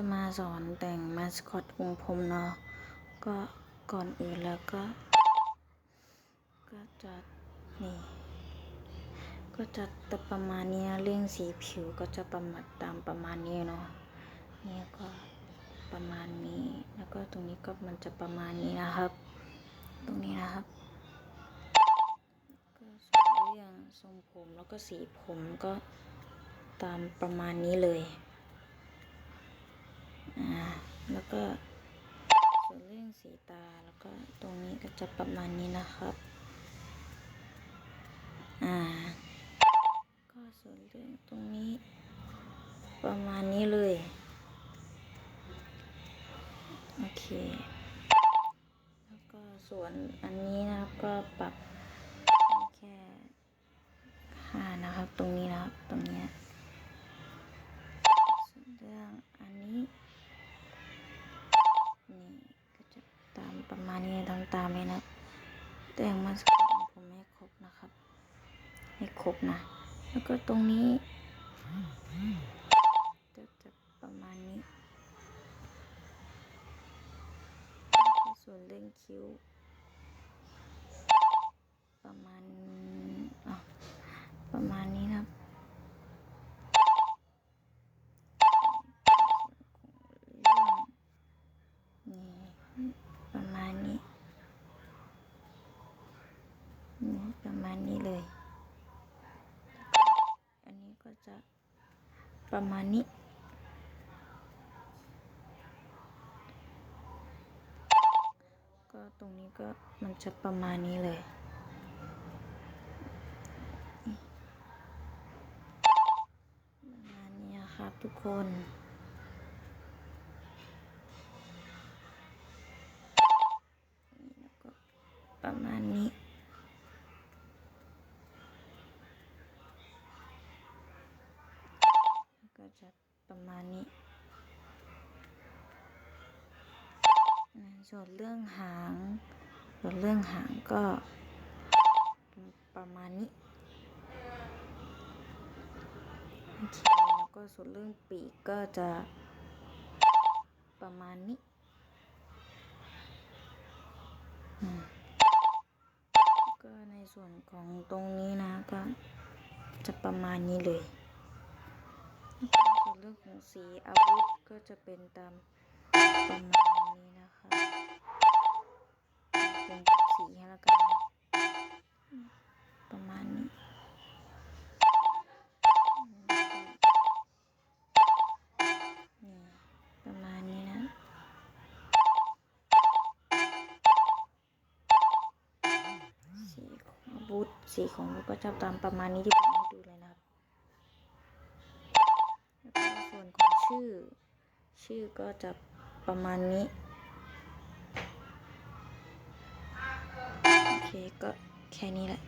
จะมาสอนแต่งมาสคอตวงผมเนาะก็ก่อนอื่นแล้วก็ ก็จะนี่ก็จะต่ประมาณนี้เรื่องสีผิวก็จะประมาณตามประมาณนี้เนาะนี่ก็ประมาณนี้แล้วก็ตรงนี้ก็มันจะประมาณนี้นะครับ ตรงนี้นะครับก็ส่วนเรื่องทรงผมแล้วก็สีผมก็ตามประมาณนี้เลย อ่าแล้วก็ส่วนเรื่องสีตาแล้วก็ตรงนี้ก็จะประมาณนี้นะครับอ่าก็ส่วนเรื่องตรงนี้ ประมาณนี้เลยโอเคแล้วก็ส่วนอันนี้นะครับก็ปรับแค่ห้านะครับตรงนี้นะครับตรงเนี้ยส่วนเรื่องอันนี้ นี่ก็จะตาม ประมาณนี้ตามตามเลยนะ แต่งมาสกอตของผมให้ครบนะครับ ให้ครบนะ แล้วก็ตรงนี้ก็จะประมาณนี้ ส่วนเรื่องคิ้ว ประมาณอะประมาณนี้นะครับ เรื่องนี่ประมาณนี้นี่ประมา ณนี้เลย อันนี้ก็จะประมาณนี้ ก็ตรงนี้ก็มันจะประมาณนี้เลยประมาณนี้ครับทุกคนนี่แล้วก็ประมาณนี้ จะประมาณนี้ ส่วนเรื่องหาง ส่วนเรื่องหางก็ประมาณนี้โอเคแล้วก็ส่วนเรื่องปีกก็จะประมาณนี้ก็ในส่วนของตรงนี้นะก็จะประมาณนี้เลยางสีอาวุธก็จะเป็นตามประมาณนี้นะคะ เป็นสีให้แล้วกัน ประมาณนี้ประมาณนี้นะสีของอาวุธสีของอาวุธก็จะตามประมาณนี้ที่ผม อ ชื่อก็จะประมาณนี้ โอเค ก็แค่นี้แหละ